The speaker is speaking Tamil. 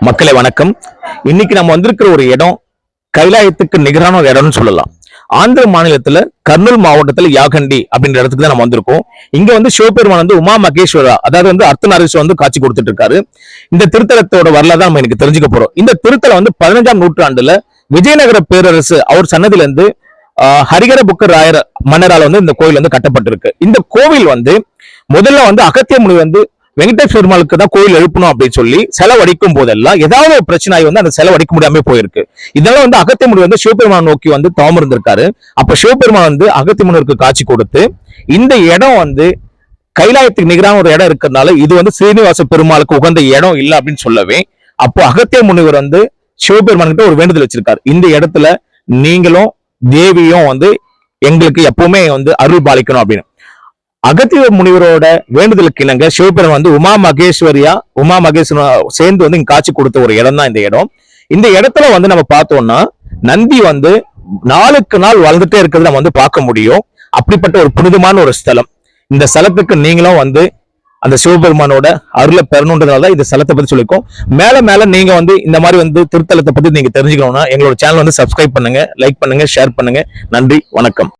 மக்களை வணக்கம். இன்னைக்கு நம்ம வந்திருக்கிற ஒரு இடம் கைலாயத்துக்கு நிகரான ஒரு இடம்னு சொல்லலாம். ஆந்திர மாநிலத்துல கர்னூல் மாவட்டத்துல யாகண்டி அப்படின்ற இடத்துக்கு தான் நம்ம வந்திருக்கோம். இங்க வந்து சிவபெருமான் வந்து உமா மகேஸ்வரா அதாவது வந்து அர்த்தநாரீஸ்வரர் வந்து காட்சி கொடுத்துட்டு இருக்காரு இந்த திருத்தலத்தோட வரலாறு தான் நம்ம எனக்கு தெரிஞ்சுக்க போறோம். இந்த திருத்தலம் வந்து பதினஞ்சாம் நூற்றாண்டுல விஜயநகர பேரரசு அவர் சன்னதில இருந்து ஆஹ், ஹரிகர புக்க ராயர் மன்னரால் வந்து இந்த கோயில் வந்து கட்டப்பட்டிருக்கு. இந்த கோவில் வந்து முதல்ல வந்து அகத்திய முனி வந்து வெங்கடேஷ் பெருமாளுக்கு தான் கோயில் எழுப்பணும் அப்படின்னு சொல்லி செலவடிக்கும் போதெல்லாம் ஏதாவது ஒரு பிரச்சனை வந்து அந்த செலவடிக்க முடியாம போயிருக்கு. இதெல்லாம் வந்து அகத்திய முனி வந்து சிவபெருமான் நோக்கி வந்து தவம் இருந்திருக்காரு. அப்ப சிவபெருமான் வந்து அகத்திய முனிவருக்கு காட்சி கொடுத்து இந்த இடம் வந்து கைலாயத்துக்கு நிகரான ஒரு இடம் இருக்கிறதுனால இது வந்து ஸ்ரீனிவாச பெருமாளுக்கு உகந்த இடம் இல்லை அப்படின்னு சொல்லவே அப்போ அகத்திய முனிவர் வந்து சிவபெருமான் கிட்ட ஒரு வேண்டுதல் வச்சிருக்காரு. இந்த இடத்துல நீங்களும் தேவியும் வந்து எங்களுக்கு எப்பவுமே வந்து அருள் பாலிக்கணும் அப்படின்னு. அகத்திய முனிவரோட வேண்டுதலுக்கு இணங்க சிவபெருமன் வந்து உமா மகேஸ்வரியா உமா மகேஸ்வரன் சேர்ந்து வந்து இங்க காட்சி கொடுத்த ஒரு இடம் தான் இந்த இடம். இந்த இடத்துல வந்து நம்ம பார்த்தோம்னா நந்தி வந்து நாளுக்கு நாள் வளர்ந்துட்டே இருக்கிறது நம்ம வந்து பார்க்க முடியும். அப்படிப்பட்ட ஒரு புனிதமான ஒரு ஸ்தலம். இந்த ஸ்தலத்துக்கு நீங்களும் வந்து அந்த சிவபெருமானோட அருளை பெறணுன்றதுனால தான் இந்த ஸ்தலத்தை பத்தி சொல்லியிருக்கோம். மேல மேல நீங்க வந்து இந்த மாதிரி வந்து திருத்தலத்தை பத்தி நீங்க தெரிஞ்சுக்கணும்னா எங்களோட சேனல் வந்து சப்ஸ்கிரைப் பண்ணுங்க லைக் பண்ணுங்க ஷேர் பண்ணுங்க. நன்றி வணக்கம்.